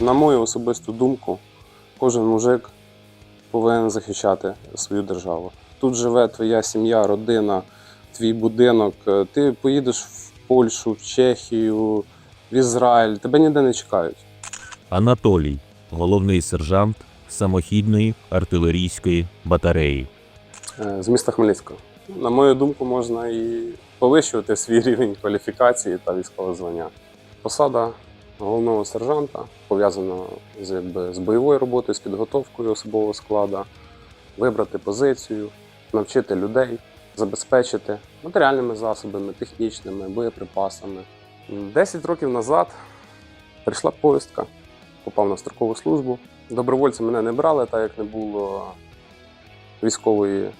На мою особисту думку, кожен мужик повинен захищати свою державу. Тут живе твоя сім'я, родина, твій будинок. Е, Ти поїдеш в Польщу, в Чехію, в Ізраїль, тебе ніде не чекають. Анатолій, головний сержант самохідної артилерійської батареї. Е, з міста Хмельницького. На мою думку, можна і повищувати свій рівень кваліфікації та військового звання. Посада головного сержанта пов'язана з, якби, з бойовою роботою, з підготовкою особового складу, вибрати позицію, навчити людей, забезпечити матеріальними засобами, технічними, боєприпасами. Десять років назад прийшла повістка, попав на строкову службу. Добровольці мене не брали, так як не було військової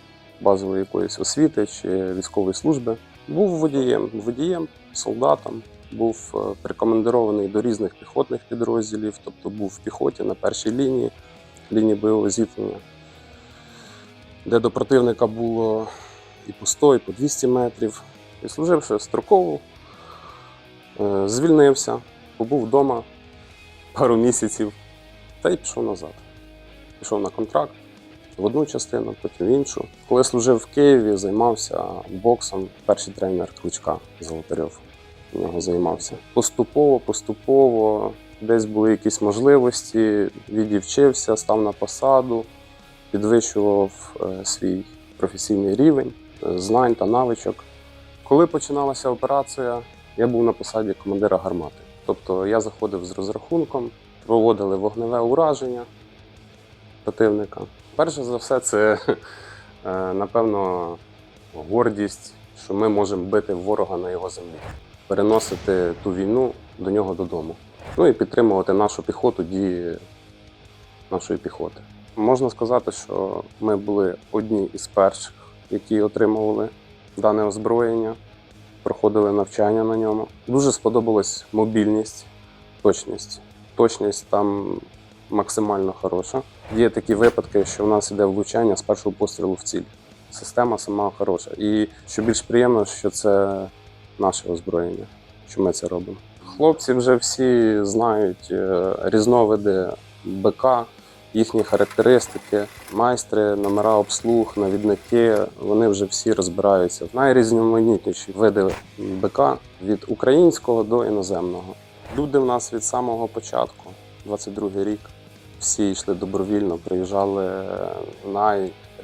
базової якоїсь освіти чи військової служби. Був водієм, водієм, солдатом, був е, прикомандирований до різних піхотних підрозділів, тобто був в піхоті на першій лінії, лінії бойового зіткнення, де до противника було і по 100, і по 200 метрів. І служивши строково, е, звільнився, побув вдома пару місяців та й пішов назад. Пішов на контракт в одну частину, потім в іншу. Коли служив в Києві, займався боксом. Перший тренер Кличка Золотарьов у нього займався. Поступово, поступово, десь були якісь можливості, відівчився, став на посаду, підвищував е, свій професійний рівень е, знань та навичок. Коли починалася операція, я був на посаді командира гармати. Тобто я заходив з розрахунком, проводили вогневе ураження противника. Перше за все, це е, напевно гордість, що ми можемо бити ворога на його землі, переносити ту війну до нього додому. Ну і підтримувати нашу піхоту, дії нашої піхоти. Можна сказати, що ми були одні із перших, які отримували дане озброєння, проходили навчання на ньому. Дуже сподобалась мобільність, точність. Точність там максимально хороша. Є такі випадки, що в нас іде влучання з першого пострілу в ціль. Система сама хороша. І що більш приємно, що це наше озброєння, що ми це робимо. Хлопці вже всі знають е, різновиди БК, їхні характеристики, майстри, номера обслуг, навідники. Вони вже всі розбираються в найрізноманітніші види БК від українського до іноземного. Люди в нас від самого початку, 22-й рік, всі йшли добровільно, приїжджали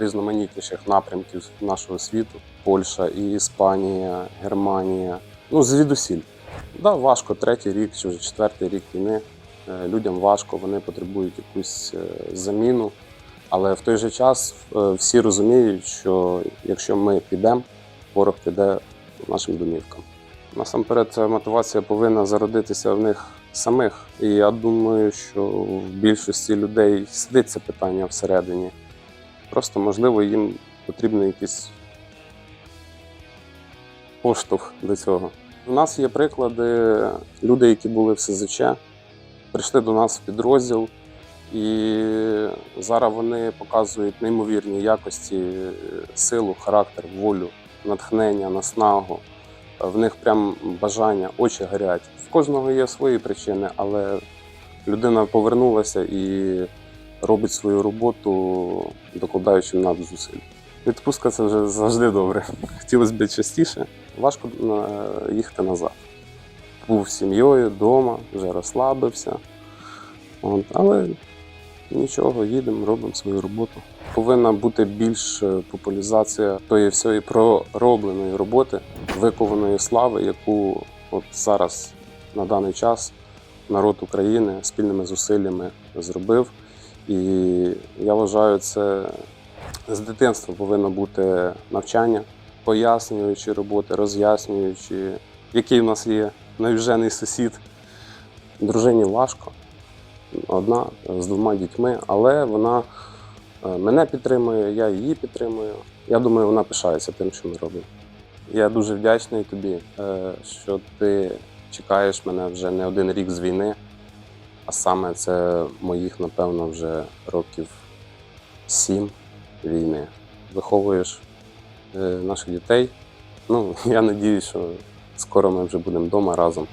найрізноманітніших напрямків нашого світу: Польща, і Іспанія, Германія. Ну, звідусіль. Да, важко третій рік чи вже четвертий рік війни. Е, Людям важко, вони потребують якусь е, заміну. Але в той же час е, всі розуміють, що якщо ми підемо, ворог піде нашим домівкам. Насамперед, мотивація повинна зародитися в них самих. І я думаю, що в більшості людей сидить це питання всередині. Просто, можливо, їм потрібен якийсь поштовх до цього. У нас є приклади, люди, які були в СЗЧ, прийшли до нас в підрозділ, і зараз вони показують неймовірні якості, силу, характер, волю, натхнення, наснагу. В них прям бажання, очі горять. В кожного є свої причини, але людина повернулася і робить свою роботу, докладаючи надзусиль. Відпустка це вже завжди добре. Хотілося б частіше. Важко е, їхати назад. Був сім'єю вдома, вже розслабився. От, але нічого, їдемо, робимо свою роботу. Повинна бути більш е, популяризація тої всієї проробленої роботи, викованої слави, яку от зараз на даний час народ України спільними зусиллями зробив. І я вважаю, це з дитинства повинно бути навчання, пояснюючи роботи, роз'яснюючи, який в нас є навіжений сусід. Дружині важко, одна з двома дітьми, але вона е, мене підтримує, я її підтримую. Я думаю, вона пишається тим, що ми робимо. Я дуже вдячний тобі, е, що ти чекаєш мене вже не один рік з війни, а саме це моїх, напевно, вже років сім війни. Виховуєш е, наших дітей. Ну, я сподіваюся, що скоро ми вже будемо вдома разом.